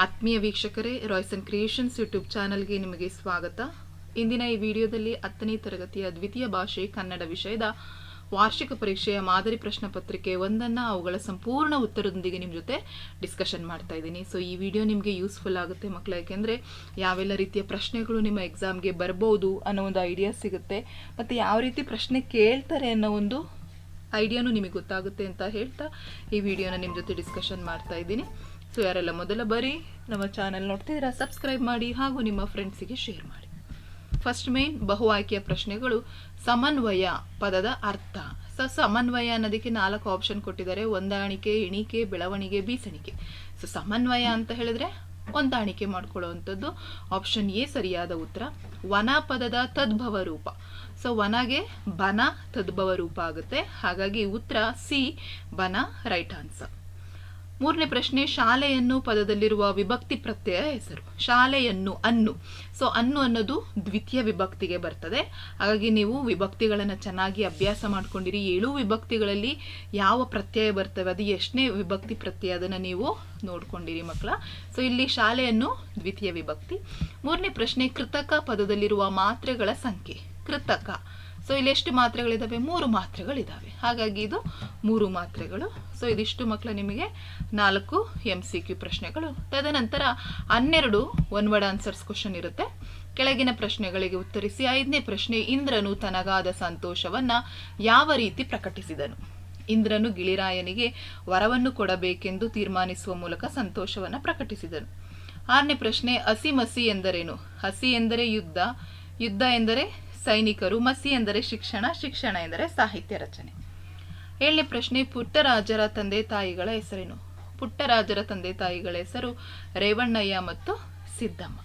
ಆತ್ಮೀಯ ವೀಕ್ಷಕರೇ Royson creations YouTube ಚಾನಲ್ಗೆ ನಿಮಗೆ ಸ್ವಾಗತ. ಇಂದಿನ ಈ ವಿಡಿಯೋದಲ್ಲಿ ಹತ್ತನೇ ತರಗತಿಯ ದ್ವಿತೀಯ ಭಾಷೆ ಕನ್ನಡ ವಿಷಯದ ವಾರ್ಷಿಕ ಪರೀಕ್ಷೆಯ ಮಾದರಿ ಪ್ರಶ್ನೆ ಪತ್ರಿಕೆ ಒಂದನ್ನು ಅವುಗಳ ಸಂಪೂರ್ಣ ಉತ್ತರದೊಂದಿಗೆ ನಿಮ್ಮ ಜೊತೆ ಡಿಸ್ಕಷನ್ ಮಾಡ್ತಾ ಇದ್ದೀನಿ. ಸೊ ಈ ವಿಡಿಯೋ ನಿಮಗೆ ಯೂಸ್ಫುಲ್ ಆಗುತ್ತೆ ಮಕ್ಕಳು ಯಾಕೆಂದರೆ ಯಾವೆಲ್ಲ ರೀತಿಯ ಪ್ರಶ್ನೆಗಳು ನಿಮ್ಮ ಎಕ್ಸಾಮ್ಗೆ ಬರ್ಬೋದು ಅನ್ನೋ ಒಂದು ಐಡಿಯಾ ಸಿಗುತ್ತೆ. ಮತ್ತು ಯಾವ ರೀತಿ ಪ್ರಶ್ನೆ ಕೇಳ್ತಾರೆ ಅನ್ನೋ ಒಂದು ಐಡಿಯಾನು ನಿಮಗೆ ಗೊತ್ತಾಗುತ್ತೆ ಅಂತ ಹೇಳ್ತಾ ಈ ವಿಡಿಯೋನ ನಿಮ್ಮ ಜೊತೆ ಡಿಸ್ಕಷನ್ ಮಾಡ್ತಾ ಇದ್ದೀನಿ. ಸೊ ಯಾರೆಲ್ಲ ಮೊದಲ ಬರಿ ನಮ್ಮ ಚಾನಲ್ ನೋಡ್ತಿದ್ದೀರಾ? ಸಬ್ಸ್ಕ್ರೈಬ್ ಮಾಡಿ ಹಾಗೂ ನಿಮ್ಮ ಫ್ರೆಂಡ್ಸಿಗೆ ಶೇರ್ ಮಾಡಿ. ಫಸ್ಟ್ ಮೇನ್ ಬಹು ಆಯ್ಕೆಯ ಪ್ರಶ್ನೆಗಳು, ಸಮನ್ವಯ ಪದದ ಅರ್ಥ. ಸೊ, ಸಮನ್ವಯ ಅನ್ನೋದಕ್ಕೆ ನಾಲ್ಕು ಆಪ್ಷನ್ ಕೊಟ್ಟಿದ್ದಾರೆ. ಹೊಂದಾಣಿಕೆ, ಎಣಿಕೆ, ಬೆಳವಣಿಗೆ, ಬೀಸಣಿಕೆ. ಸೊ, ಸಮನ್ವಯ ಅಂತ ಹೇಳಿದ್ರೆ ಹೊಂದಾಣಿಕೆ ಮಾಡ್ಕೊಳ್ಳುವಂಥದ್ದು. ಆಪ್ಷನ್ ಎ ಸರಿಯಾದ ಉತ್ತರ, ವನ ಪದದ ತದ್ಭವ ರೂಪ. ಸೊ, ವನಗೆ ಬನ ತದ್ಭವ ರೂಪ ಆಗುತ್ತೆ. ಹಾಗಾಗಿ ಉತ್ತರ ಸಿ ಬನ ರೈಟ್ ಆನ್ಸರ್ ಮೂರನೇ ಪ್ರಶ್ನೆ, ಶಾಲೆಯನ್ನು ಪದದಲ್ಲಿರುವ ವಿಭಕ್ತಿ ಪ್ರತ್ಯಯ ಹೆಸರು. ಶಾಲೆಯನ್ನು, ಅನ್ನು. ಸೊ ಅನ್ನು ಅನ್ನೋದು ದ್ವಿತೀಯ ವಿಭಕ್ತಿಗೆ ಬರ್ತದೆ. ಹಾಗಾಗಿ ನೀವು ವಿಭಕ್ತಿಗಳನ್ನು ಚೆನ್ನಾಗಿ ಅಭ್ಯಾಸ ಮಾಡ್ಕೊಂಡಿರಿ. ಏಳು ವಿಭಕ್ತಿಗಳಲ್ಲಿ ಯಾವ ಪ್ರತ್ಯಯ ಬರ್ತವೆ? ಅದು ಎಷ್ಟನೇ ವಿಭಕ್ತಿ ಪ್ರತ್ಯಯ? ಅದನ್ನು ನೀವು ನೋಡ್ಕೊಂಡಿರಿ ಮಕ್ಕಳ. ಸೊ ಇಲ್ಲಿ ಶಾಲೆಯನ್ನು ದ್ವಿತೀಯ ವಿಭಕ್ತಿ. ಮೂರನೇ ಪ್ರಶ್ನೆ, ಕೃತಕ ಪದದಲ್ಲಿರುವ ಮಾತ್ರೆಗಳ ಸಂಖ್ಯೆ. ಕೃತಕ. ಸೊ ಇಲ್ಲಿ ಎಷ್ಟು ಮಾತ್ರೆಗಳಿದ್ದಾವೆ ಮೂರು ಮಾತ್ರೆಗಳಿದ್ದಾವೆ ಹಾಗಾಗಿ ಇದು ಮೂರು ಮಾತ್ರೆಗಳು. ಸೊ ಇದಿಷ್ಟು ಮಕ್ಕಳು ನಿಮಗೆ ನಾಲ್ಕು ಎಂ ಸಿ ಕ್ಯೂ ಪ್ರಶ್ನೆಗಳು. ತದನಂತರ ಹನ್ನೆರಡು ಒನ್ ವರ್ಡ್ ಆನ್ಸರ್ಸ್ ಕ್ವಶನ್ ಇರುತ್ತೆ. ಕೆಳಗಿನ ಪ್ರಶ್ನೆಗಳಿಗೆ ಉತ್ತರಿಸಿ, ಐದನೇ ಪ್ರಶ್ನೆ, ಇಂದ್ರನು ತನಗಾದ ಸಂತೋಷವನ್ನು ಯಾವ ರೀತಿ ಪ್ರಕಟಿಸಿದನು? ಇಂದ್ರನು ಗಿಳಿರಾಯನಿಗೆ ವರವನ್ನು ಕೊಡಬೇಕೆಂದು ತೀರ್ಮಾನಿಸುವ ಮೂಲಕ ಸಂತೋಷವನ್ನು ಪ್ರಕಟಿಸಿದನು. ಆರನೇ ಪ್ರಶ್ನೆ, ಹಸಿ ಮಸಿ ಎಂದರೇನು? ಹಸಿ ಎಂದರೆ ಯುದ್ಧ. ಯುದ್ಧ ಎಂದರೆ ಸೈನಿಕರು ಮಸಿ ಎಂದರೆ ಶಿಕ್ಷಣ ಶಿಕ್ಷಣ ಎಂದರೆ ಸಾಹಿತ್ಯ ರಚನೆ. ಏಳನೇ ಪ್ರಶ್ನೆ, ಪುಟ್ಟರಾಜರ ತಂದೆ ತಾಯಿಗಳ ಹೆಸರೇನು? ಪುಟ್ಟರಾಜರ ತಂದೆ ತಾಯಿಗಳ ಹೆಸರು ರೇವಣ್ಣಯ್ಯ ಮತ್ತು ಸಿದ್ದಮ್ಮ.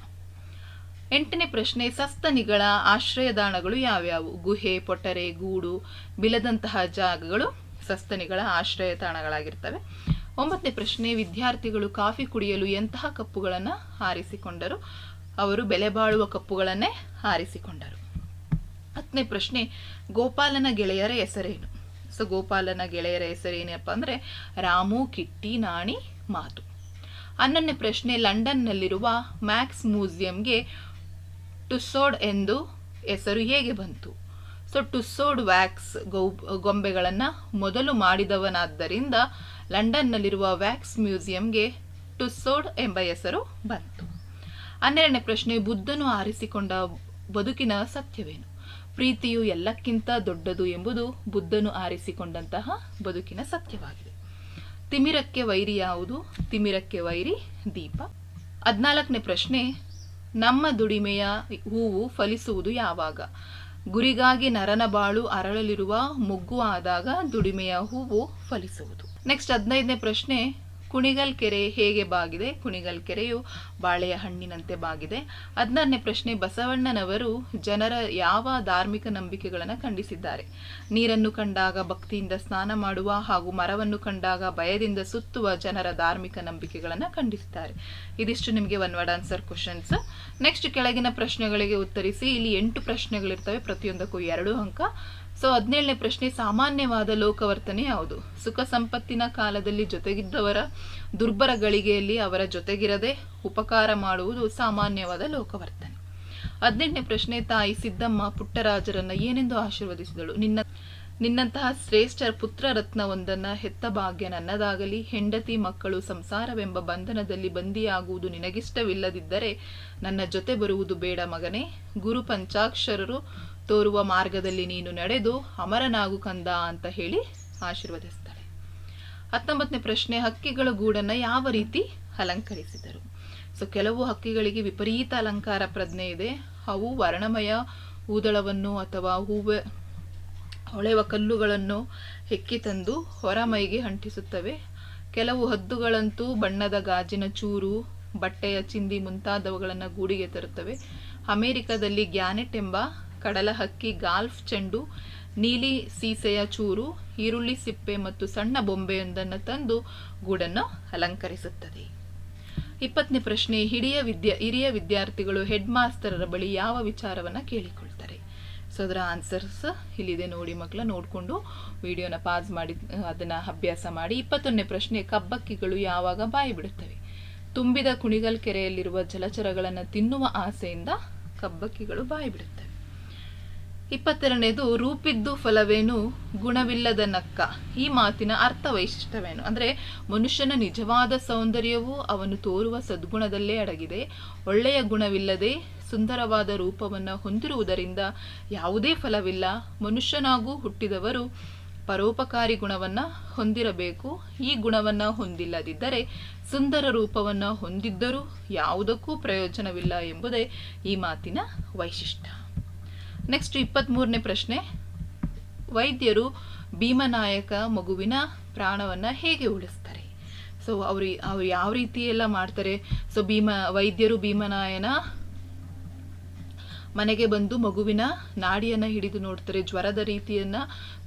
ಎಂಟನೇ ಪ್ರಶ್ನೆ, ಸಸ್ತನಿಗಳ ಆಶ್ರಯದಾಣಗಳು ಯಾವ್ಯಾವು? ಗುಹೆ ಪೊಟರೆ ಗೂಡು, ಬಿಲದಂತಹ ಜಾಗಗಳು ಸಸ್ತನಿಗಳ ಆಶ್ರಯ ತಾಣಗಳಾಗಿರ್ತವೆ ಒಂಬತ್ತನೇ ಪ್ರಶ್ನೆ, ವಿದ್ಯಾರ್ಥಿಗಳು ಕಾಫಿ ಕುಡಿಯಲು ಎಂತಹ ಕಪ್ಪುಗಳನ್ನು ಆರಿಸಿಕೊಂಡರು ಅವರು ಬೆಲೆ ಬಾಳುವ ಕಪ್ಪುಗಳನ್ನೇ ಆರಿಸಿಕೊಂಡರು ಹತ್ತನೇ ಪ್ರಶ್ನೆ, ಗೋಪಾಲನ ಗೆಳೆಯರ ಹೆಸರೇನು? ಸೊ ಗೋಪಾಲನ ಗೆಳೆಯರ ಹೆಸರೇನಪ್ಪ ಅಂದರೆ, ರಾಮು ಕಿಟ್ಟಿ ನಾಣಿ ಮಾತು. ಹನ್ನೊಂದನೇ ಪ್ರಶ್ನೆ, ಲಂಡನ್ನಲ್ಲಿರುವ ಮ್ಯಾಕ್ಸ್ ಮ್ಯೂಸಿಯಂಗೆ ಟುಸೋಡ್ ಎಂದು ಹೆಸರು ಹೇಗೆ ಬಂತು? ಸೊ ಟುಸೋಡ್ ವ್ಯಾಕ್ಸ್ ಗೌ, ಗೊಂಬೆಗಳನ್ನು ಮೊದಲು ಮಾಡಿದವನಾದ್ದರಿಂದ ಲಂಡನ್ನಲ್ಲಿರುವ ವ್ಯಾಕ್ಸ್ ಮ್ಯೂಸಿಯಂಗೆ ಟುಸೋಡ್ ಎಂಬ ಹೆಸರು ಬಂತು. ಹನ್ನೆರಡನೇ ಪ್ರಶ್ನೆ, ಬುದ್ಧನು ಆರಿಸಿಕೊಂಡ ಬದುಕಿನ ಸತ್ಯವೇನು? ಪ್ರೀತಿಯು ಎಲ್ಲಕ್ಕಿಂತ ದೊಡ್ಡದು ಎಂಬುದು ಬುದ್ಧನು ಆರಿಸಿಕೊಂಡಂತಹ ಬದುಕಿನ ಸತ್ಯವಾಗಿದೆ. ತಿಮಿರಕ್ಕೆ ವೈರಿ ಯಾವುದು? ತಿಮಿರಕ್ಕೆ ವೈರಿ ದೀಪ. ಹದಿನಾಲ್ಕನೇ ಪ್ರಶ್ನೆ, ನಮ್ಮ ದುಡಿಮೆಯ ಹೂವು ಫಲಿಸುವುದು ಯಾವಾಗ? ಗುರಿಗಾಗಿ ನರನ ಬಾಳು ಅರಳಲಿರುವ ಮೊಗ್ಗು ಆದಾಗ ದುಡಿಮೆಯ ಹೂವು ಫಲಿಸುವುದು. ನೆಕ್ಸ್ಟ್ ಹದಿನೈದನೇ ಪ್ರಶ್ನೆ ಕುಣಿಗಲ್ ಕೆರೆ ಹೇಗೆ ಬಾಗಿದೆ? ಕುಣಿಗಲ್ ಕೆರೆಯು ಬಾಳೆಯ ಹಣ್ಣಿನಂತೆ ಬಾಗಿದೆ. ಹದಿನಾರನೇ ಪ್ರಶ್ನೆ, ಬಸವಣ್ಣನವರು ಜನರ ಯಾವ ಧಾರ್ಮಿಕ ನಂಬಿಕೆಗಳನ್ನು ಖಂಡಿಸಿದ್ದಾರೆ? ನೀರನ್ನು ಕಂಡಾಗ ಭಕ್ತಿಯಿಂದ ಸ್ನಾನ ಮಾಡುವ ಹಾಗೂ ಮರವನ್ನು ಕಂಡಾಗ ಭಯದಿಂದ ಸುತ್ತುವ ಜನರ ಧಾರ್ಮಿಕ ನಂಬಿಕೆಗಳನ್ನು ಖಂಡಿಸಿದ್ದಾರೆ. ಇದಿಷ್ಟು ನಿಮಗೆ one word answer questions next ಕೆಳಗಿನ ಪ್ರಶ್ನೆಗಳಿಗೆ ಉತ್ತರಿಸಿ, ಇಲ್ಲಿ ಎಂಟು ಪ್ರಶ್ನೆಗಳಿರ್ತವೆ, ಪ್ರತಿಯೊಂದಕ್ಕೂ ಎರಡು ಅಂಕ. ಸೊ ಹದಿನೇಳನೇ ಪ್ರಶ್ನೆ, ಸಾಮಾನ್ಯವಾದ ಲೋಕವರ್ತನೆ ಯಾವುದು? ಸುಖ ಸಂಪತ್ತಿನ ಕಾಲದಲ್ಲಿ ಜೊತೆಗಿದ್ದವರ ದುರ್ಬರ ಗಳಿಗೆಯಲ್ಲಿ ಅವರ ಜೊತೆಗಿರದೆ ಉಪಕಾರ ಮಾಡುವುದು ಸಾಮಾನ್ಯವಾದ ಲೋಕವರ್ತನೆ. ಹದಿನೆಂಟನೇ ಪ್ರಶ್ನೆ, ತಾಯಿ ಸಿದ್ದಮ್ಮ ಪುಟ್ಟರಾಜರನ್ನ ಏನೆಂದು ಆಶೀರ್ವದಿಸಿದಳು? ನಿನ್ನ, ನಿನ್ನಂತಹ ಶ್ರೇಷ್ಠ ಪುತ್ರ ರತ್ನವೊಂದನ್ನ ಹೆತ್ತ ಭಾಗ್ಯ ನನ್ನದಾಗಲಿ, ಹೆಂಡತಿ ಮಕ್ಕಳು ಸಂಸಾರವೆಂಬ ಬಂಧನದಲ್ಲಿ ಬಂದಿಯಾಗುವುದು ನಿನಗಿಷ್ಟವಿಲ್ಲದಿದ್ದರೆ ನನ್ನ ಜೊತೆ ಬರುವುದು ಬೇಡ ಮಗನೇ. ಗುರು ಪಂಚಾಕ್ಷರರು ತೋರುವ ಮಾರ್ಗದಲ್ಲಿ ನೀನು ನಡೆದು ಅಮರನಾಗು ಕಂದ ಅಂತ ಹೇಳಿ ಆಶೀರ್ವದಿಸ್ತಾರೆ ಹತ್ತೊಂಬತ್ತನೇ ಪ್ರಶ್ನೆ, ಹಕ್ಕಿಗಳ ಗೂಡನ್ನು ಯಾವ ರೀತಿ ಅಲಂಕರಿಸಿದರು? ಸೊ, ಕೆಲವು ಹಕ್ಕಿಗಳಿಗೆ ವಿಪರೀತ ಅಲಂಕಾರ ಪ್ರಜ್ಞೆ ಇದೆ. ಅವು ವರ್ಣಮಯ ಊದಳವನ್ನು ಅಥವಾ ಹೂವೆ, ಹೊಳೆವ ಕಲ್ಲುಗಳನ್ನು ಹೆಕ್ಕಿ ತಂದು ಹೊರಮೈಗೆ ಅಂಟಿಸುತ್ತವೆ. ಕೆಲವು ಹದ್ದುಗಳಂತೂ ಬಣ್ಣದ ಗಾಜಿನ ಚೂರು, ಬಟ್ಟೆಯ ಚಿಂದಿ ಮುಂತಾದವುಗಳನ್ನು ಗೂಡಿಗೆ ತರುತ್ತವೆ. ಅಮೆರಿಕದಲ್ಲಿ ಗ್ಯಾನೆಟ್ ಎಂಬ ಕಡಲ ಹಕ್ಕಿ ಗಾಲ್ಫ್ ಚೆಂಡು, ನೀಲಿ ಸೀಸೆಯ ಚೂರು, ಈರುಳ್ಳಿ ಸಿಪ್ಪೆ ಮತ್ತು ಸಣ್ಣ ಬೊಂಬೆಯೊಂದನ್ನು ತಂದು ಗೂಡನ್ನು ಅಲಂಕರಿಸುತ್ತದೆ. ಇಪ್ಪತ್ತನೇ ಪ್ರಶ್ನೆ, ಹಿರಿಯ ವಿದ್ಯಾ, ಹಿರಿಯ ವಿದ್ಯಾರ್ಥಿಗಳು ಹೆಡ್ ಮಾಸ್ತರರ ಬಳಿ ಯಾವ ವಿಚಾರವನ್ನು ಕೇಳಿಕೊಳ್ತಾರೆ? ಸೊ ಅದರ ಆನ್ಸರ್ಸ್ ಇಲ್ಲಿದೆ ನೋಡಿ ಮಕ್ಕಳ, ನೋಡಿಕೊಂಡು ವಿಡಿಯೋನ ಪಾಸ್ ಮಾಡಿ, ಅದನ್ನು ಅಭ್ಯಾಸ ಮಾಡಿ. ಇಪ್ಪತ್ತೊಂದನೇ ಪ್ರಶ್ನೆ, ಕಬ್ಬಕ್ಕಿಗಳು ಯಾವಾಗ ಬಾಯಿ ಬಿಡುತ್ತವೆ? ತುಂಬಿದ ಕುಣಿಗಲ್ ಕೆರೆಯಲ್ಲಿರುವ ಜಲಚರಗಳನ್ನು ತಿನ್ನುವ ಆಸೆಯಿಂದ ಕಬ್ಬಕ್ಕಿಗಳು ಬಾಯಿ ಬಿಡುತ್ತವೆ. ಇಪ್ಪತ್ತೆರಡನೇದು, ರೂಪಿದ್ದು ಫಲವೇನು? ಗುಣವಿಲ್ಲದ ನಕ್ಕ. ಈ ಮಾತಿನ ಅರ್ಥ ವೈಶಿಷ್ಟ್ಯವೇನು ಅಂದರೆ, ಮನುಷ್ಯನ ನಿಜವಾದ ಸೌಂದರ್ಯವು ಅವನು ತೋರುವ ಸದ್ಗುಣದಲ್ಲೇ ಅಡಗಿದೆ. ಒಳ್ಳೆಯ ಗುಣವಿಲ್ಲದೆ ಸುಂದರವಾದ ರೂಪವನ್ನು ಹೊಂದಿರುವುದರಿಂದ ಯಾವುದೇ ಫಲವಿಲ್ಲ. ಮನುಷ್ಯನಾಗೂ ಹುಟ್ಟಿದವರು ಪರೋಪಕಾರಿ ಗುಣವನ್ನು ಹೊಂದಿರಬೇಕು. ಈ ಗುಣವನ್ನು ಹೊಂದಿಲ್ಲದಿದ್ದರೆ ಸುಂದರ ರೂಪವನ್ನು ಹೊಂದಿದ್ದರೂ ಯಾವುದಕ್ಕೂ ಪ್ರಯೋಜನವಿಲ್ಲ ಎಂಬುದೇ ಈ ಮಾತಿನ ವೈಶಿಷ್ಟ್ಯ. ನೆಕ್ಸ್ಟ್ ಇಪ್ಪತ್ತ್ಮೂರನೇ ಪ್ರಶ್ನೆ. ವೈದ್ಯರು ಭೀಮನಾಯಕ ಮಗುವಿನ ಪ್ರಾಣವನ್ನು ಹೇಗೆ ಉಳಿಸ್ತಾರೆ? ಸೊ ಅವರು, ಅವ್ರು ಯಾವ ರೀತಿ ಎಲ್ಲ ಮಾಡ್ತಾರೆ? ಸೊ ಭೀಮ, ವೈದ್ಯರು ಭೀಮನಾಯನ ಮನೆಗೆ ಬಂದು ಮಗುವಿನ ನಾಡಿಯನ್ನು ಹಿಡಿದು ನೋಡ್ತಾರೆ, ಜ್ವರದ ರೀತಿಯನ್ನು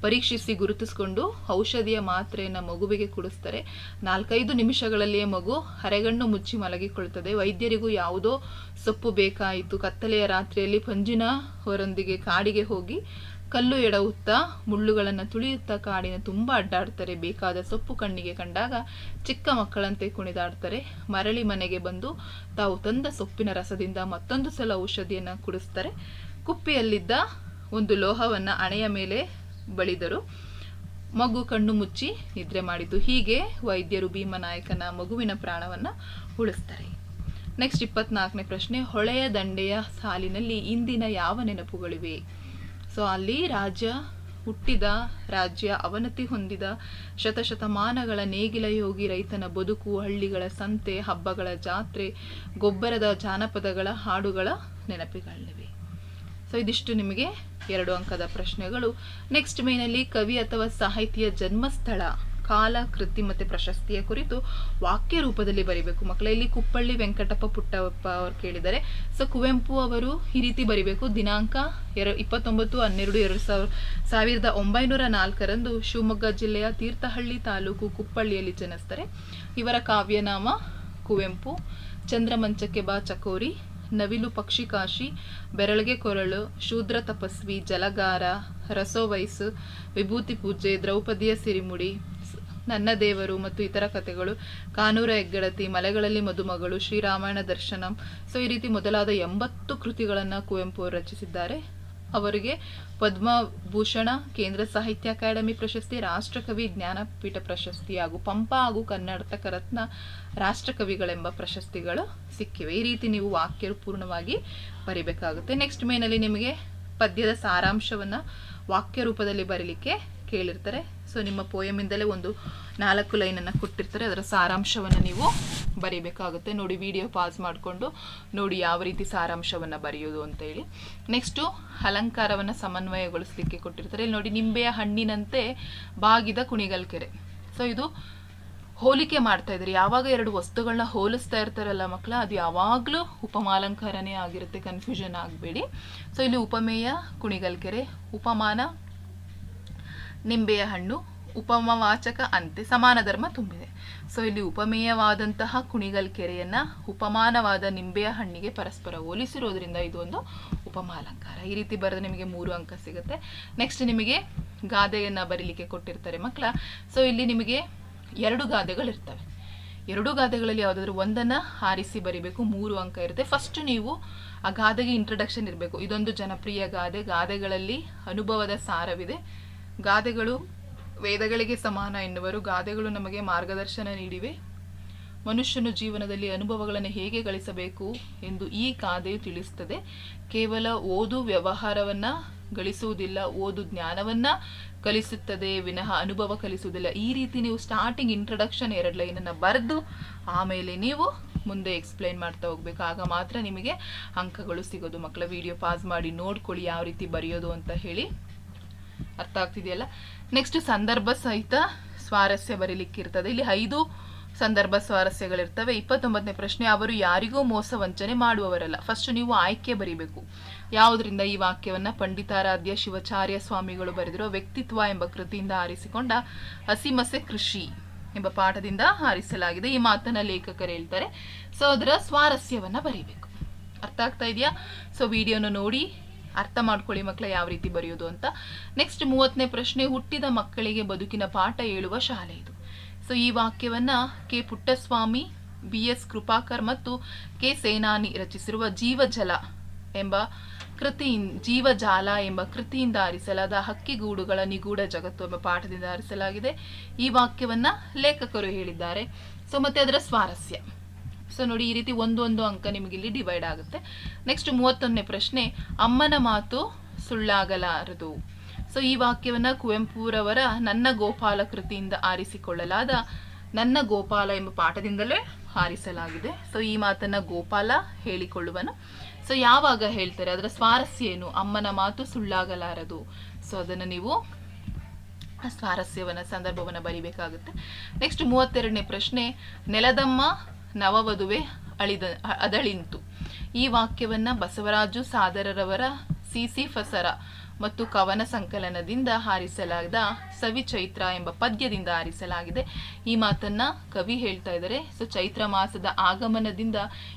ಪರೀಕ್ಷಿಸಿ ಗುರುತಿಸಿಕೊಂಡು ಔಷಧಿಯ ಮಾತ್ರೆಯನ್ನು ಮಗುವಿಗೆ ಕುಡಿಸ್ತಾರೆ. ನಾಲ್ಕೈದು ನಿಮಿಷಗಳಲ್ಲಿಯೇ ಮಗು ಹರೆಗಣ್ಣು ಮುಚ್ಚಿ ಮಲಗಿಕೊಳ್ತದೆ. ವೈದ್ಯರಿಗೂ ಯಾವುದೋ ಸೊಪ್ಪು ಬೇಕಾಯಿತು. ಕತ್ತಲೆಯ ರಾತ್ರಿಯಲ್ಲಿ ಪಂಜಿನ ಹೊರೊಂದಿಗೆ ಕಾಡಿಗೆ ಹೋಗಿ ಕಲ್ಲು ಎಡವುತ್ತಾ ಮುಳ್ಳುಗಳನ್ನು ತುಳಿಯುತ್ತಾ ಕಾಡಿನ ತುಂಬ ಅಡ್ಡಾಡ್ತಾರೆ. ಬೇಕಾದ ಸೊಪ್ಪು ಕಣ್ಣಿಗೆ ಕಂಡಾಗ ಚಿಕ್ಕ ಮಕ್ಕಳಂತೆ ಕುಣಿದಾಡ್ತಾರೆ. ಮರಳಿ ಮನೆಗೆ ಬಂದು ತಾವು ತಂದ ಸೊಪ್ಪಿನ ರಸದಿಂದ ಮತ್ತೊಂದು ಸಲ ಔಷಧಿಯನ್ನು ಕುಡಿಸ್ತಾರೆ. ಕುಪ್ಪಿಯಲ್ಲಿದ್ದ ಒಂದು ಲೋಹವನ್ನು ಹಣೆಯ ಮೇಲೆ ಬಳಿದರು. ಮಗು ಕಣ್ಣು ಮುಚ್ಚಿ ನಿದ್ರೆ ಮಾಡಿತು. ಹೀಗೆ ವೈದ್ಯರು ಭೀಮನಾಯಕನ ಮಗುವಿನ ಪ್ರಾಣವನ್ನು ಉಳಿಸ್ತಾರೆ. ನೆಕ್ಸ್ಟ್ ಇಪ್ಪತ್ನಾಲ್ಕನೇ ಪ್ರಶ್ನೆ, ಹೊಳೆಯ ದಂಡೆಯ ಸಾಲಿನಲ್ಲಿ ಇಂದಿನ ಯಾವ ನೆನಪುಗಳಿವೆ? ಸೊ ಅಲ್ಲಿ ರಾಜ್ಯ ಹುಟ್ಟಿದ ರಾಜ್ಯ, ಅವನತಿ ಹೊಂದಿದ ಶತಶತಮಾನಗಳ ನೇಗಿಲ ಯೋಗಿ ರೈತನ ಬದುಕು, ಹಳ್ಳಿಗಳ ಸಂತೆ, ಹಬ್ಬಗಳ ಜಾತ್ರೆ, ಗೊಬ್ಬರದ ಜಾನಪದಗಳ ಹಾಡುಗಳ ನೆನಪಿಗಳಿವೆ ಸೊ ಇದಿಷ್ಟು ನಿಮಗೆ ಎರಡು ಅಂಕದ ಪ್ರಶ್ನೆಗಳು. ನೆಕ್ಸ್ಟ್ ಮೇನಲ್ಲಿ ಕವಿ ಅಥವಾ ಸಾಹಿತಿಯ ಜನ್ಮಸ್ಥಳ. ಕಾಲ, ಕೃತಿ ಮತ್ತು ಪ್ರಶಸ್ತಿಯ ಕುರಿತು ವಾಕ್ಯ ರೂಪದಲ್ಲಿ ಬರಿಬೇಕು. ಮಕ್ಕಳ, ಇಲ್ಲಿ ಕುಪ್ಪಳ್ಳಿ ವೆಂಕಟಪ್ಪ ಪುಟ್ಟಪ್ಪ ಅವರು ಕೇಳಿದ್ದಾರೆ. ಸೊ, ಕುವೆಂಪು ಅವರು ಈ ರೀತಿ ಬರಿಬೇಕು. ದಿನಾಂಕ ಎರ ಇಪ್ಪತ್ತೊಂಬತ್ತು, ಹನ್ನೆರಡು, ಎರಡು ಸಾವಿರ, ಸಾವಿರದ ಒಂಬೈನೂರ ನಾಲ್ಕರಂದು ಶಿವಮೊಗ್ಗ ಜಿಲ್ಲೆಯ ತೀರ್ಥಹಳ್ಳಿ ತಾಲೂಕು ಕುಪ್ಪಳ್ಳಿಯಲ್ಲಿ ಜನಿಸ್ತಾರೆ. ಇವರ ಕಾವ್ಯನಾಮ ಕುವೆಂಪು. ಚಂದ್ರಮಂಚಕ್ಕೆ ಬಾ ಚಕೋರಿ, ನವಿಲು ಪಕ್ಷಿಕಾಶಿ ಬೆರಳಿಗೆ ಕೊರಳು, ಶೂದ್ರ ತಪಸ್ವಿ, ಜಲಗಾರ ರಸೋವಯಸ್ಸು ವಿಭೂತಿ ಪೂಜೆ, ದ್ರೌಪದಿಯ ಸಿರಿಮುಡಿ ನನ್ನ ದೇವರು ಮತ್ತು ಇತರ ಕಥೆಗಳು. ಕಾನೂರ ಹೆಗ್ಗಡತಿ, ಮಲೆಗಳಲ್ಲಿ ಮದುಮಗಳು, ಶ್ರೀರಾಮಾಯಣ ದರ್ಶನಂ. ಸೊ ಈ ರೀತಿ ಮೊದಲಾದ ಎಂಬತ್ತು ಕೃತಿಗಳನ್ನು ಕುವೆಂಪು ರಚಿಸಿದ್ದಾರೆ. ಅವರಿಗೆ ಪದ್ಮಭೂಷಣ, ಕೇಂದ್ರ ಸಾಹಿತ್ಯ ಅಕಾಡೆಮಿ ಪ್ರಶಸ್ತಿ, ರಾಷ್ಟ್ರಕವಿ ಜ್ಞಾನಪೀಠ ಪ್ರಶಸ್ತಿ ಹಾಗೂ ಪಂಪ ಹಾಗೂ ಕರ್ನಾಟಕ ರತ್ನ ರಾಷ್ಟ್ರಕವಿಗಳೆಂಬ ಪ್ರಶಸ್ತಿಗಳು ಸಿಕ್ಕಿವೆ. ಈ ರೀತಿ ನೀವು ವಾಕ್ಯ ಪೂರ್ಣವಾಗಿ ಬರಿಬೇಕಾಗುತ್ತೆ. ನೆಕ್ಸ್ಟ್ ಮೇನಲ್ಲಿ ನಿಮಗೆ ಪದ್ಯದ ಸಾರಾಂಶವನ್ನು ವಾಕ್ಯ ರೂಪದಲ್ಲಿ ಬರೀಲಿಕ್ಕೆ ಕೇಳಿರ್ತಾರೆ. ಸೊ ನಿಮ್ಮ ಪೋಯಮಿಂದಲೇ ಒಂದು ನಾಲ್ಕು ಲೈನನ್ನು ಕೊಟ್ಟಿರ್ತಾರೆ. ಅದರ ಸಾರಾಂಶವನ್ನು ನೀವು ಬರೀಬೇಕಾಗುತ್ತೆ. ನೋಡಿ ವಿಡಿಯೋ ಪಾಸ್ ಮಾಡಿಕೊಂಡು ನೋಡಿ ಯಾವ ರೀತಿ ಸಾರಾಂಶವನ್ನು ಬರೆಯೋದು ಅಂತೇಳಿ ನೆಕ್ಸ್ಟು ಅಲಂಕಾರವನ್ನು ಸಮನ್ವಯಗೊಳಿಸಲಿಕ್ಕೆ ಕೊಟ್ಟಿರ್ತಾರೆ. ಇಲ್ಲಿ ನೋಡಿ, ನಿಂಬೆಯ ಹಣ್ಣಿನಂತೆ ಬಾಗಿದ ಕುಣಿಗಲ್ ಕೆರೆ. ಸೊ ಇದು ಹೋಲಿಕೆ ಮಾಡ್ತಾ ಇದ್ದಾರೆ. ಯಾವಾಗ ಎರಡು ವಸ್ತುಗಳನ್ನ ಹೋಲಿಸ್ತಾ ಇರ್ತಾರಲ್ಲ ಮಕ್ಕಳ ಅದು ಯಾವಾಗಲೂ ಉಪಮಾಲಂಕಾರನೇ ಆಗಿರುತ್ತೆ. ಕನ್ಫ್ಯೂಷನ್ ಆಗಬೇಡಿ. ಸೊ ಇಲ್ಲಿ ಉಪಮೇಯ ಕುಣಿಗಲ್ ಕೆರೆ, ಉಪಮಾನ ನಿಂಬೆಯ ಹಣ್ಣು ಉಪಮವಾಚಕ ಅಂತೆ ಸಮಾನ ಧರ್ಮ ತುಂಬಿದೆ. ಸೊ ಇಲ್ಲಿ ಉಪಮೇಯವಾದಂತಹ ಕುಣಿಗಲ್ ಕೆರೆಯನ್ನ ಉಪಮಾನವಾದ ನಿಂಬೆಯ ಹಣ್ಣಿಗೆ ಪರಸ್ಪರ ಹೋಲಿಸಿರೋದ್ರಿಂದ ಇದು ಒಂದು ಉಪಮಾಲಂಕಾರ. ಈ ರೀತಿ ಬರೆದು ನಿಮಗೆ ಮೂರು ಅಂಕ ಸಿಗುತ್ತೆ. ನೆಕ್ಸ್ಟ್ ನಿಮಗೆ ಗಾದೆಯನ್ನ ಬರೀಲಿಕ್ಕೆ ಕೊಟ್ಟಿರ್ತಾರೆ ಮಕ್ಕಳ. ಸೊ ಇಲ್ಲಿ ನಿಮಗೆ ಎರಡು ಗಾದೆಗಳಿರ್ತವೆ. ಎರಡು ಗಾದೆಗಳಲ್ಲಿ ಯಾವುದಾದ್ರೂ ಒಂದನ್ನು ಆರಿಸಿ ಬರಿಬೇಕು, ಮೂರು ಅಂಕ ಇರುತ್ತೆ. ಫಸ್ಟ್ ನೀವು ಆ ಗಾದೆಗೆ ಇಂಟ್ರಡಕ್ಷನ್ ಇರಬೇಕು. ಇದೊಂದು ಜನಪ್ರಿಯ ಗಾದೆ. ಗಾದೆಗಳಲ್ಲಿ ಅನುಭವದ ಸಾರವಿದೆ. ಗಾದೆಗಳು ವೇದಗಳಿಗೆ ಸಮಾನ ಎನ್ನುವರು. ಗಾದೆಗಳು ನಮಗೆ ಮಾರ್ಗದರ್ಶನ ನೀಡಿವೆ. ಮನುಷ್ಯನು ಜೀವನದಲ್ಲಿ ಅನುಭವಗಳನ್ನು ಹೇಗೆ ಗಳಿಸಬೇಕು ಎಂದು ಈ ಗಾದೆ ತಿಳಿಸುತ್ತದೆ ಕೇವಲ ಓದು ವ್ಯವಹಾರವನ್ನ ಗಳಿಸುವುದಿಲ್ಲ, ಓದು ಜ್ಞಾನವನ್ನ ಕಲಿಸುತ್ತದೆ, ವಿನಃ ಅನುಭವ ಕಲಿಸುವುದಿಲ್ಲ. ಈ ರೀತಿ ನೀವು ಸ್ಟಾರ್ಟಿಂಗ್ ಇಂಟ್ರಡಕ್ಷನ್ ಎರಡು ಲೈನನ್ನು ಬರೆದು, ಆಮೇಲೆ ನೀವು ಮುಂದೆ ಎಕ್ಸ್ಪ್ಲೈನ್ ಮಾಡ್ತಾ ಹೋಗ್ಬೇಕು. ಆಗ ಮಾತ್ರ ನಿಮಗೆ ಅಂಕಗಳು ಸಿಗೋದು. ಮಕ್ಕಳ ವಿಡಿಯೋ ಪಾಸ್ ಮಾಡಿ ನೋಡ್ಕೊಳ್ಳಿ ಯಾವ ರೀತಿ ಬರೆಯೋದು ಅಂತ ಹೇಳಿ. ಅರ್ಥ ಆಗ್ತಿದೆಯಲ್ಲ? ನೆಕ್ಸ್ಟ್ ಸಂದರ್ಭ ಸಹಿತ ಸ್ವಾರಸ್ಯ ಬರೀಲಿಕ್ಕಿರ್ತದೆ. ಇಲ್ಲಿ ಐದು ಸಂದರ್ಭ ಸ್ವಾರಸ್ಯಗಳಿರ್ತವೆ. ಇಪ್ಪತ್ತೊಂಬತ್ತನೇ ಪ್ರಶ್ನೆ, ಅವರು ಯಾರಿಗೂ ಮೋಸ ವಂಚನೆ ಮಾಡುವವರಲ್ಲ. ಫಸ್ಟ್ ನೀವು ಆಯ್ಕೆ ಬರೀಬೇಕು. ಯಾವುದರಿಂದ ಈ ವಾಕ್ಯವನ್ನ ಪಂಡಿತಾರಾಧ್ಯ ಶಿವಾಚಾರ್ಯ ಸ್ವಾಮಿಗಳು ಬರೆದಿರೋ ವ್ಯಕ್ತಿತ್ವ ಎಂಬ ಕೃತಿಯಿಂದ ಆರಿಸಿಕೊಂಡ ಹಸಿಮಸೆ ಕೃಷಿ ಎಂಬ ಪಾಠದಿಂದ ಆರಿಸಲಾಗಿದೆ. ಈ ಮಾತನ್ನ ಲೇಖಕರು ಹೇಳ್ತಾರೆ. ಸೊ ಅದರ ಸ್ವಾರಸ್ಯವನ್ನ ಬರೀಬೇಕು. ಅರ್ಥ ಆಗ್ತಾ ಇದೆಯಾ? ಸೊ ವಿಡಿಯೋನ ನೋಡಿ. ಅರ್ಥ ಮಾಡ್ಕೊಳ್ಳಿ ಮಕ್ಕಳ ಯಾವ ರೀತಿ ಬರೆಯೋದು ಅಂತ. ನೆಕ್ಸ್ಟ್ ಮೂವತ್ತನೇ ಪ್ರಶ್ನೆ, ಹುಟ್ಟಿದ ಮಕ್ಕಳಿಗೆ ಬದುಕಿನ ಪಾಠ ಹೇಳುವ ಶಾಲೆ ಇದು. ಸೊ ಈ ವಾಕ್ಯವನ್ನ K Puttaswamy, B S Krupakar ಮತ್ತು ಕೆ ಸೇನಾನಿ ರಚಿಸಿರುವ ಜೀವಜಲ ಎಂಬ ಕೃತಿ ಜೀವಜಾಲ ಎಂಬ ಕೃತಿಯಿಂದ ಆರಿಸಲಾದ ಹಕ್ಕಿಗೂಡುಗಳ ನಿಗೂಢ ಜಗತ್ತು ಎಂಬ ಪಾಠದಿಂದ ಆರಿಸಲಾಗಿದೆ. ಈ ವಾಕ್ಯವನ್ನ ಲೇಖಕರು ಹೇಳಿದ್ದಾರೆ. ಸೊ ಮತ್ತೆ ಅದರ ಸ್ವಾರಸ್ಯ. ಸೊ ನೋಡಿ, ಈ ರೀತಿ ಒಂದು ಒಂದು ಅಂಕ ನಿಮಗೆ ಇಲ್ಲಿ ಡಿವೈಡ್ ಆಗುತ್ತೆ. ನೆಕ್ಸ್ಟ್ ಮೂವತ್ತೊಂದನೇ ಪ್ರಶ್ನೆ, ಅಮ್ಮನ ಮಾತು ಸುಳ್ಳಾಗಲಾರದು. ಸೊ ಈ ವಾಕ್ಯವನ್ನ ಕುವೆಂಪುರವರ ನನ್ನ ಗೋಪಾಲ ಕೃತಿಯಿಂದ ಆರಿಸಿಕೊಳ್ಳಲಾದ ನನ್ನ ಗೋಪಾಲ ಎಂಬ ಪಾಠದಿಂದಲೇ ಆರಿಸಲಾಗಿದೆ. ಸೊ ಈ ಮಾತನ್ನ ಗೋಪಾಲ ಹೇಳಿಕೊಳ್ಳುವನು. ಸೊ ಯಾವಾಗ ಹೇಳ್ತಾರೆ? ಅದರ ಸ್ವಾರಸ್ಯ ಏನು? ಅಮ್ಮನ ಮಾತು ಸುಳ್ಳಾಗಲಾರದು. ಸೊ ಅದನ್ನು ನೀವು ಸ್ವಾರಸ್ಯವನ್ನು, ಸಂದರ್ಭವನ್ನ ಬರಿಬೇಕಾಗುತ್ತೆ. ನೆಕ್ಸ್ಟ್ ಮೂವತ್ತೆರಡನೇ ಪ್ರಶ್ನೆ, ನೆಲದಮ್ಮ ನವವಧುವೆ ಅಳಿದ, ಅದಳಿಂತು. ಈ ವಾಕ್ಯವನ್ನ ಬಸವರಾಜು ಸಾದರರವರ ಸಿಸಿ ಫಸರ ಮತ್ತು ಕವನ ಸಂಕಲನದಿಂದ ಹಾರಿಸಲಾದ ಸವಿ ಚೈತ್ರ ಎಂಬ ಪದ್ಯದಿಂದ ಹಾರಿಸಲಾಗಿದೆ. ಈ ಮಾತನ್ನ ಕವಿ ಹೇಳ್ತಾ ಇದ್ದಾರೆ. ಸೊ, ಚೈತ್ರ ಮಾಸದ ಆಗಮನದಿಂದ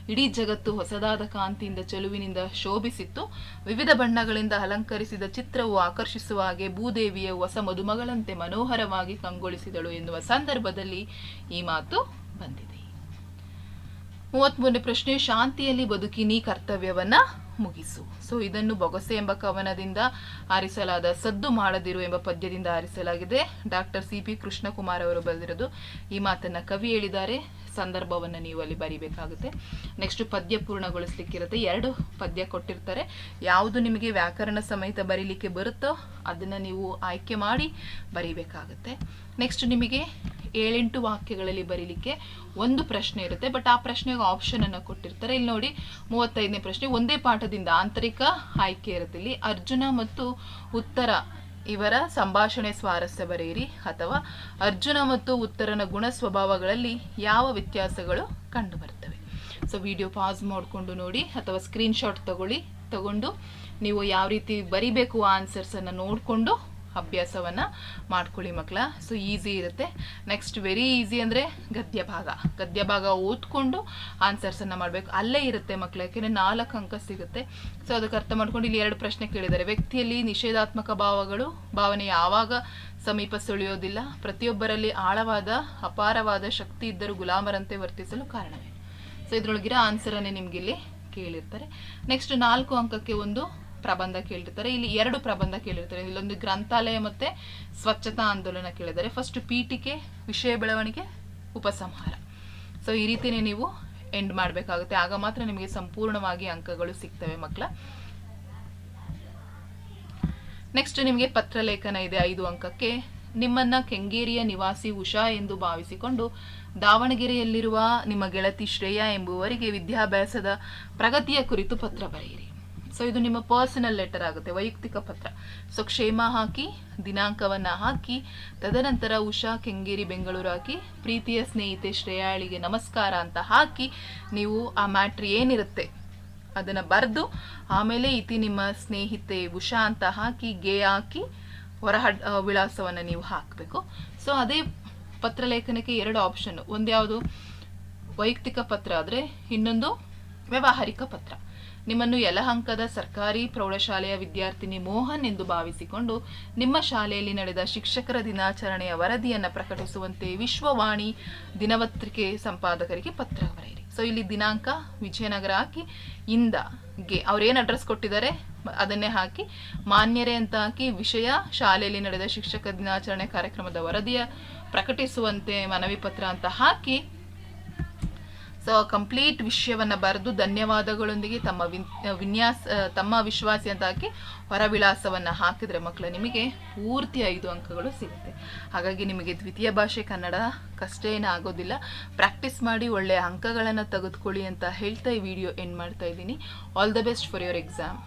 ಇಡೀ ಜಗತ್ತು ಹೊಸದಾದ ಕಾಂತಿಯಿಂದ ಚೆಲುವಿನಿಂದ ಶೋಭಿಸಿತ್ತು. ವಿವಿಧ ಬಣ್ಣಗಳಿಂದ ಅಲಂಕರಿಸಿದ ಚಿತ್ರವು ಆಕರ್ಷಿಸುವ ಹಾಗೆ ಭೂದೇವಿಯ ಹೊಸ ಮದುಮಗಳಂತೆ ಮನೋಹರವಾಗಿ ಕಂಗೊಳಿಸಿದಳು ಎನ್ನುವ ಸಂದರ್ಭದಲ್ಲಿ ಈ ಮಾತು ಬಂದಿದೆ. ಮೂವತ್ಮೂರನೇ ಪ್ರಶ್ನೆ, ಶಾಂತಿಯಲ್ಲಿ ಬದುಕಿನಿ ಕರ್ತವ್ಯವನ್ನ ಮುಗಿಸು. ಸೊ ಇದನ್ನು ಬೊಗಸೆ ಎಂಬ ಕವನದಿಂದ ಆರಿಸಲಾದ ಸದ್ದು ಮಾಡದಿರು ಎಂಬ ಪದ್ಯದಿಂದ ಆರಿಸಲಾಗಿದೆ. ಡಾಕ್ಟರ್ ಸಿ ಪಿ ಕೃಷ್ಣಕುಮಾರ್ ಅವರು ಬರೆದಿರೋದು ಈ ಮಾತನ್ನ ಕವಿ ಹೇಳಿದ್ದಾರೆ. ಸಂದರ್ಭವನ್ನು ನೀವು ಅಲ್ಲಿ ಬರಿಬೇಕಾಗುತ್ತೆ. ನೆಕ್ಸ್ಟ್ ಪದ್ಯ ಪೂರ್ಣಗೊಳಿಸ್ಲಿಕ್ಕಿರುತ್ತೆ. ಎರಡು ಪದ್ಯ ಕೊಟ್ಟಿರ್ತಾರೆ. ಯಾವುದು ನಿಮಗೆ ವ್ಯಾಕರಣ ಸಮೇತ ಬರೀಲಿಕ್ಕೆ ಬರುತ್ತೋ ಅದನ್ನು ನೀವು ಆಯ್ಕೆ ಮಾಡಿ ಬರಿಬೇಕಾಗುತ್ತೆ. ನೆಕ್ಸ್ಟ್ ನಿಮಗೆ ಏಳೆಂಟು ವಾಕ್ಯಗಳಲ್ಲಿ ಬರೀಲಿಕ್ಕೆ ಒಂದು ಪ್ರಶ್ನೆ ಇರುತ್ತೆ. ಬಟ್ ಆ ಪ್ರಶ್ನೆಗೆ ಆಪ್ಷನ್ ಅನ್ನು ಕೊಟ್ಟಿರ್ತಾರೆ. ಇಲ್ಲಿ ನೋಡಿ ಮೂವತ್ತೈದನೇ ಪ್ರಶ್ನೆ. ಒಂದೇ ಪಾಠದಿಂದ ಆಂತರಿಕ ಆಯ್ಕೆ ಇರುತ್ತೆ ಇಲ್ಲಿ. ಅರ್ಜುನ ಮತ್ತು ಉತ್ತರ ಇವರ ಸಂಭಾಷಣೆ ಸ್ವಾರಸ್ಯ ಬರೆಯಿರಿ. ಅಥವಾ ಅರ್ಜುನ ಮತ್ತು ಉತ್ತರನ ಗುಣ ಸ್ವಭಾವಗಳಲ್ಲಿ ಯಾವ ವ್ಯತ್ಯಾಸಗಳು ಕಂಡುಬರ್ತವೆ? ಸೊ ವಿಡಿಯೋ ಪಾಸ್ ಮಾಡಿಕೊಂಡು ನೋಡಿ. ಅಥವಾ ಸ್ಕ್ರೀನ್ಶಾಟ್ ತಗೊಳ್ಳಿ. ತಗೊಂಡು ನೀವು ಯಾವ ರೀತಿ ಬರಿಬೇಕು ಆನ್ಸರ್ಸನ್ನು ನೋಡಿಕೊಂಡು ಅಭ್ಯಾಸವನ್ನ ಮಾಡ್ಕೊಳ್ಳಿ ಮಕ್ಕಳ. ಸೊ ಈಸಿ ಇರುತ್ತೆ. ನೆಕ್ಸ್ಟ್ ವೆರಿ ಈಸಿ ಅಂದ್ರೆ ಗದ್ಯ ಭಾಗ ಗದ್ಯ ಭಾಗ ಓದ್ಕೊಂಡು ಆನ್ಸರ್ಸನ್ನು ಮಾಡಬೇಕು. ಅಲ್ಲೇ ಇರುತ್ತೆ ಮಕ್ಕಳು, ಯಾಕೆಂದರೆ ನಾಲ್ಕು ಅಂಕ ಸಿಗುತ್ತೆ. ಸೊ ಅದಕ್ಕೆ ಅರ್ಥ ಮಾಡ್ಕೊಂಡು ಇಲ್ಲಿ ಎರಡು ಪ್ರಶ್ನೆ ಕೇಳಿದ್ದಾರೆ. ವ್ಯಕ್ತಿಯಲ್ಲಿ ನಿಷೇಧಾತ್ಮಕ ಭಾವಗಳು, ಭಾವನೆ ಯಾವಾಗ ಸಮೀಪ ಸುಳಿಯೋದಿಲ್ಲ. ಪ್ರತಿಯೊಬ್ಬರಲ್ಲಿ ಆಳವಾದ, ಅಪಾರವಾದ ಶಕ್ತಿ ಇದ್ದರೂ ಗುಲಾಮರಂತೆ ವರ್ತಿಸಲು ಕಾರಣವೇ ಸೊ ಇದ್ರೊಳಗಿರೋ ಆನ್ಸರನ್ನೇ ನಿಮಗಿಲ್ಲಿ ಕೇಳಿರ್ತಾರೆ. ನೆಕ್ಸ್ಟ್ ನಾಲ್ಕು ಅಂಕಕ್ಕೆ ಒಂದು ಪ್ರಬಂಧ ಕೇಳಿರ್ತಾರೆ. ಇಲ್ಲಿ ಎರಡು ಪ್ರಬಂಧ ಕೇಳಿರ್ತಾರೆ. ಇಲ್ಲೊಂದು ಗ್ರಂಥಾಲಯ ಮತ್ತೆ ಸ್ವಚ್ಛತಾ ಆಂದೋಲನ ಕೇಳಿದ್ದಾರೆ. ಫಸ್ಟ್ ಪೀಠಿಕೆ, ವಿಷಯ ಬೆಳವಣಿಗೆ, ಉಪಸಂಹಾರ. ಸೊ ಈ ರೀತಿನೇ ನೀವು ಎಂಡ್ ಮಾಡಬೇಕಾಗುತ್ತೆ. ಆಗ ಮಾತ್ರ ನಿಮಗೆ ಸಂಪೂರ್ಣವಾಗಿ ಅಂಕಗಳು ಸಿಗ್ತವೆ ಮಕ್ಕಳ. ನೆಕ್ಸ್ಟ್ ನಿಮಗೆ ಪತ್ರಲೇಖನ ಇದೆ ಐದು ಅಂಕಕ್ಕೆ. ನಿಮ್ಮನ್ನ ಕೆಂಗೇರಿಯ ನಿವಾಸಿ ಉಷಾ ಎಂದು ಭಾವಿಸಿಕೊಂಡು ದಾವಣಗೆರೆಯಲ್ಲಿರುವ ನಿಮ್ಮ ಗೆಳತಿ ಶ್ರೇಯಾ ಎಂಬುವರಿಗೆ ವಿದ್ಯಾಭ್ಯಾಸದ ಪ್ರಗತಿಯ ಕುರಿತು ಪತ್ರ ಬರೆಯಿರಿ. ಸೊ ಇದು ನಿಮ್ಮ ಪರ್ಸನಲ್ ಲೆಟರ್ ಆಗುತ್ತೆ, ವೈಯಕ್ತಿಕ ಪತ್ರ. ಸೊ ಕ್ಷೇಮ ಹಾಕಿ, ದಿನಾಂಕವನ್ನ ಹಾಕಿ, ತದನಂತರ ಉಷಾ ಕೆಂಗೇರಿ ಬೆಂಗಳೂರು ಹಾಕಿ, ಪ್ರೀತಿಯ ಸ್ನೇಹಿತೆ ಶ್ರೇಯಾಳಿಗೆ ನಮಸ್ಕಾರ ಅಂತ ಹಾಕಿ, ನೀವು ಆ ಮ್ಯಾಟ್ರಿ ಏನಿರುತ್ತೆ ಅದನ್ನ ಬರೆದು, ಆಮೇಲೆ ಇತಿ ನಿಮ್ಮ ಸ್ನೇಹಿತೆ ಉಷಾ ಅಂತ ಹಾಕಿ, ಗೆ ಹಾಕಿ ಹೊರ ವಿಳಾಸವನ್ನು ನೀವು ಹಾಕಬೇಕು. ಸೊ ಅದೇ ಪತ್ರಲೇಖನಕ್ಕೆ ಎರಡು ಆಪ್ಷನ್ ಒಂದ್ಯಾವುದು? ವೈಯಕ್ತಿಕ ಪತ್ರ ಆದ್ರೆ, ಇನ್ನೊಂದು ವ್ಯಾವಹಾರಿಕ ಪತ್ರ. ನಿಮ್ಮನ್ನು ಯಲಹಂಕದ ಸರ್ಕಾರಿ ಪ್ರೌಢಶಾಲೆಯ ವಿದ್ಯಾರ್ಥಿನಿ ಮೋಹನ್ ಎಂದು ಭಾವಿಸಿಕೊಂಡು ನಿಮ್ಮ ಶಾಲೆಯಲ್ಲಿ ನಡೆದ ಶಿಕ್ಷಕರ ದಿನಾಚರಣೆಯ ವರದಿಯನ್ನು ಪ್ರಕಟಿಸುವಂತೆ ವಿಶ್ವವಾಣಿ ದಿನಪತ್ರಿಕೆ ಸಂಪಾದಕರಿಗೆ ಪತ್ರ ಬರೆಯಿರಿ. ಸೊ ಇಲ್ಲಿ ದಿನಾಂಕ ವಿಜಯನಗರ ಹಾಕಿ, ಇಂದ ಗೆ ಅವ್ರೇನು ಅಡ್ರೆಸ್ ಕೊಟ್ಟಿದ್ದಾರೆ, ಅದನ್ನೇ ಹಾಕಿ, ಮಾನ್ಯರೇ ಅಂತ ಹಾಕಿ ವಿಷಯ, ಶಾಲೆಯಲ್ಲಿ ನಡೆದ ಶಿಕ್ಷಕ ದಿನಾಚರಣೆ ಕಾರ್ಯಕ್ರಮದ ವರದಿಯ ಪ್ರಕಟಿಸುವಂತೆ ಮನವಿ ಪತ್ರ ಅಂತ ಹಾಕಿ ಸೊ ಕಂಪ್ಲೀಟ್ ವಿಷಯವನ್ನು ಬರೆದು ಧನ್ಯವಾದಗಳೊಂದಿಗೆ ತಮ್ಮ ವಿನ್ ವಿನ್ಯಾಸ ತಮ್ಮ ವಿಶ್ವಾಸಿ ಅಂತ ಹಾಕಿ ಹೊರ ಹಾಕಿದರೆ ಹಾಕಿದ್ರೆ ಮಕ್ಕಳು ನಿಮಗೆ ಪೂರ್ತಿ ಐದು ಅಂಕಗಳು ಸಿಗುತ್ತೆ. ಹಾಗಾಗಿ ನಿಮಗೆ ದ್ವಿತೀಯ ಭಾಷೆ ಕನ್ನಡ ಕಷ್ಟ ಏನೂ ಆಗೋದಿಲ್ಲ. ಪ್ರಾಕ್ಟೀಸ್ ಮಾಡಿ ಒಳ್ಳೆಯ ಅಂಕಗಳನ್ನು ತೆಗೆದುಕೊಳ್ಳಿ ಅಂತ ಹೇಳ್ತಾ ಈ ವಿಡಿಯೋ ಎಂಡ್ ಮಾಡ್ತಾ ಇದ್ದೀನಿ. All the best for your exam